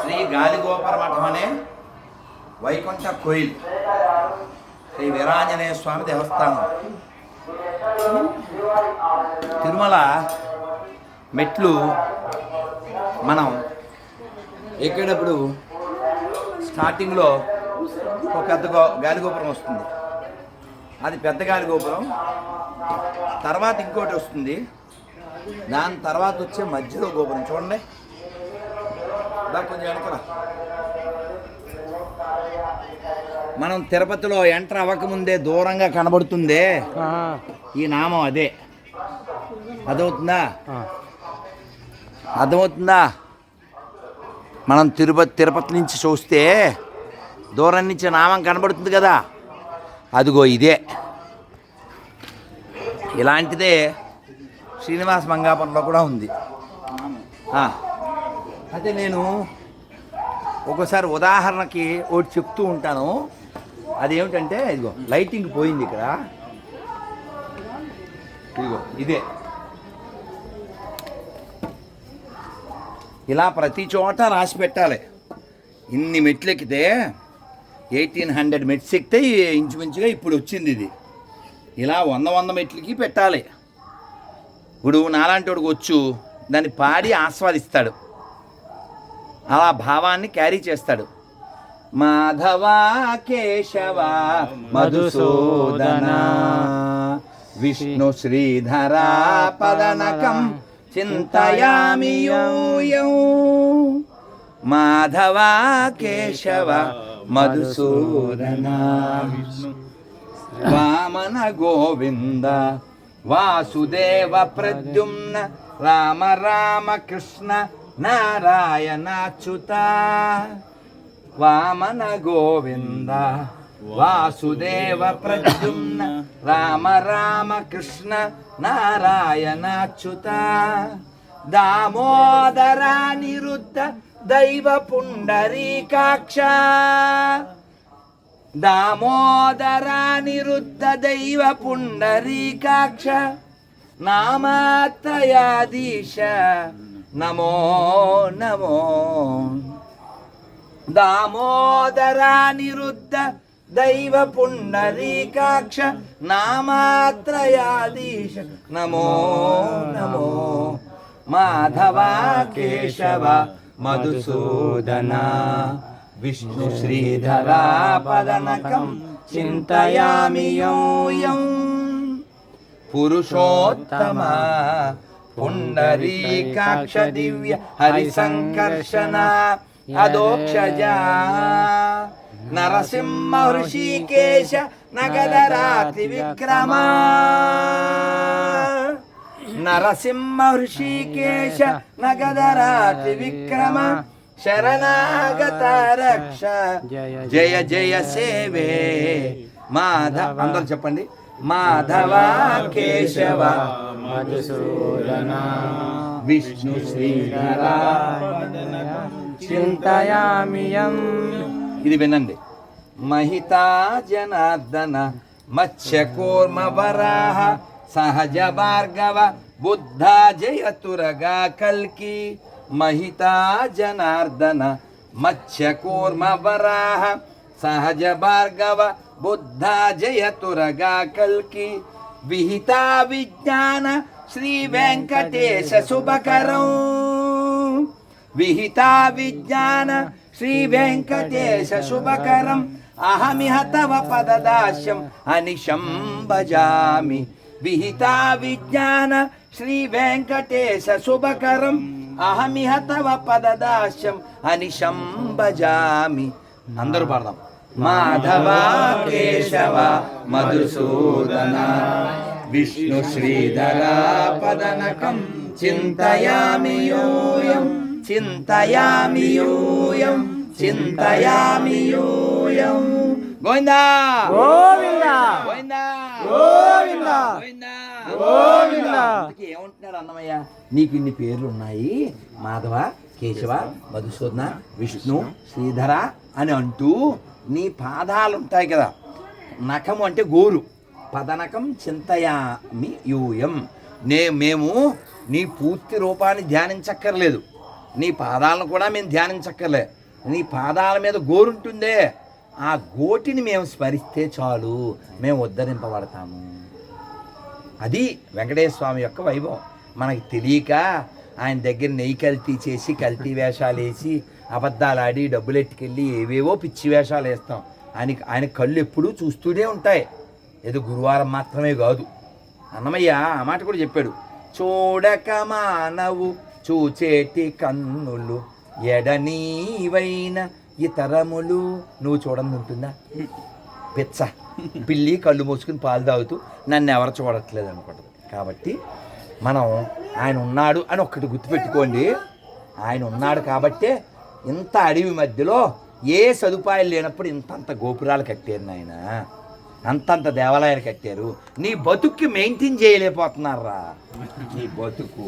శ్రీ గాలిగోపర మఠం అనే వైకుంఠ కోయిల్ శ్రీ వీరాంజనేయ స్వామి దేవస్థానం. తిరుమల మెట్లు మనం ఎక్కేటప్పుడు స్టార్టింగ్లో ఒక పెద్ద గో- గాలిగోపురం వస్తుంది. అది పెద్ద గాలిగోపురం. తర్వాత ఇంకోటి వస్తుంది. దాని తర్వాత వచ్చే మధ్యలో గోపురం చూడండి. దా కొంచెం వెనకరా. మనం తిరుపతిలో ఎంటర్ అవ్వకముందే దూరంగా కనబడుతుందే. ఈ నామం అదే. అదవుతుందా? అర్థమవుతుందా మనం తిరుపతి తిరుపతి నుంచి చూస్తే దూరం నుంచి నామం కనబడుతుంది కదా. అదిగో ఇదే. ఇలాంటిదే శ్రీనివాస మంగాపురంలో కూడా ఉంది. అయితే నేను ఒకసారి ఉదాహరణకి ఒకటి చెప్తూ ఉంటాను. అదేమిటంటే ఇదిగో లైటింగ్ పోయింది ఇక్కడ. ఇదిగో ఇదే. ఇలా ప్రతి చోట రాసి పెట్టాలి. ఇన్ని మెట్లు ఎక్కితే ఎయిటీన్ హండ్రెడ్ మెట్స్ ఎక్కితే ఇంచుమించుగా ఇప్పుడు వచ్చింది ఇది. ఇలా వంద వంద మెట్లకి పెట్టాలి. ఇప్పుడు నాలాంటి వాడికి వచ్చు దాన్ని పాడి ఆస్వాదిస్తాడు. అలా భావాన్ని క్యారీ చేస్తాడు. మాధవ కేశవ మధుసూదన విష్ణు శ్రీధర పదనకం చింతయామి మాధవ కేశవ మధుసూదన వామన గోవింద వాసుదేవ ప్రద్యుమ్న రామ రామ కృష్ణ నారాయణాచ్యుత వామన గోవింద వాసుదేవ ప్రద్యుమ్న రామ రామ కృష్ణ నారాయణాచ్యుత దామోదరా నిరుద్ధ దైవ పుండరీకాక్ష. దామోదర నిరుద్ధ దైవ పుండరీకాక్ష నామాత్రయాధీశ నమో నమో. దామోదర నిరుద్ధ దైవ పుండరీకాక్ష నామాత్రయాధీశ నమో నమో. మాధవ కేశవ మధుసూదనా. విష్ణు శ్రీధరా పదనకం చింతయామి యూయం. పురుషోత్తమ పుండరీకాక్ష దివ్య హరిసంకర్షణ అదోక్షజ. నరసింహ హృషికేశ నగదరాతి విక్రమ. నరసింహ హృషికేశ నగదరాతి విక్రమ. శరణాగత రక్ష జయ జయ సేవే. మాధవ అందరూ చెప్పండి. మాధవ కేశవ. మధుసూదన. విష్ణు శ్రీధర. చింతయామియం ఇది వినండి. మహితా జనార్దన మత్స్యకూర్మ వరాహ సహజ భార్గవ బుద్ధ జయతురగా కల్కి. మహితా జనార్దన మత్స్యకూర్మ వరాహ సహజ భార్గవ బుద్ధ జయతురగా కల్కి విహితా విజ్ఞాన శ్రీ వెంకటేశ శుభకరం. విహితా విజ్ఞాన శ్రీ వెంకటేశ శుభకరం. అహమిహ తవ పదదాస్యం అనిశం భజామి. విహితా విజ్ఞాన శ్రీ వెంకటేశ శుభకరం. అహమిహ తవ పదదాస్యం అనిశం భజామి. అందరూ పాడదాం. మాధవ కేశవ మధుసూదన. విష్ణు శ్రీధర పదనకం చింతయామి యూయం చింతయామి యూయం చింతయామి యూయం. గోవిందా! గోవిందా! గోవిందా! గోవిందా! గోవిందా! ఏమంటున్నాడు అన్నమయ్య? నీకు ఇన్ని పేర్లు ఉన్నాయి మాధవ కేశవ మధుసూదన విష్ణు శ్రీధర అని అంటూ నీ పాదాలు ఉంటాయి కదా. నఖము అంటే గోరు. పదనకం చింతయామి యూయం. నే మేము నీ పూర్తి రూపాన్ని ధ్యానించక్కర్లేదు. నీ పాదాలను కూడా మేము ధ్యానించక్కర్లే. నీ పాదాల మీద గోరుంటుందే. ఆ గోటిని మేము స్మరిస్తే చాలు. మేము ఉద్ధరింపబడతాము. అది వెంకటేశ్వర స్వామి యొక్క వైభవం. మనకి తెలియక ఆయన దగ్గర నెయ్యి కల్తీ చేసి కల్తీ వేషాలు వేసి అబద్ధాలు ఆడి డబ్బులు ఎట్టుకెళ్ళి ఏవేవో పిచ్చి వేషాలు వేస్తాం. ఆయన ఆయన కళ్ళు ఎప్పుడూ చూస్తూనే ఉంటాయి. ఏదో గురువారం మాత్రమే కాదు. అన్నమయ్య ఆ మాట కూడా చెప్పాడు. చూడక మానవు చూచేటి కన్నులు ఎడనీవైన ఇతరములు. నువ్వు చూడండి ఉంటుందా పిచ్చ. పిల్లి కళ్ళు మూసుకుని పాలు తాగుతూ నన్ను ఎవరు చూడట్లేదు అనుకుంటుంది. కాబట్టి మనం ఆయన ఉన్నాడు అని ఒక్కటి గుర్తుపెట్టుకోండి. ఆయన ఉన్నాడు కాబట్టే ఇంత అడవి మధ్యలో ఏ సదుపాయాలు లేనప్పుడు ఇంతంత గోపురాలు కట్టారు నాయన. అంతంత దేవాలయాలు కట్టారు. నీ బతుక్కి మెయింటైన్ చేయలేకపోతున్నారా? నీ బతుకు.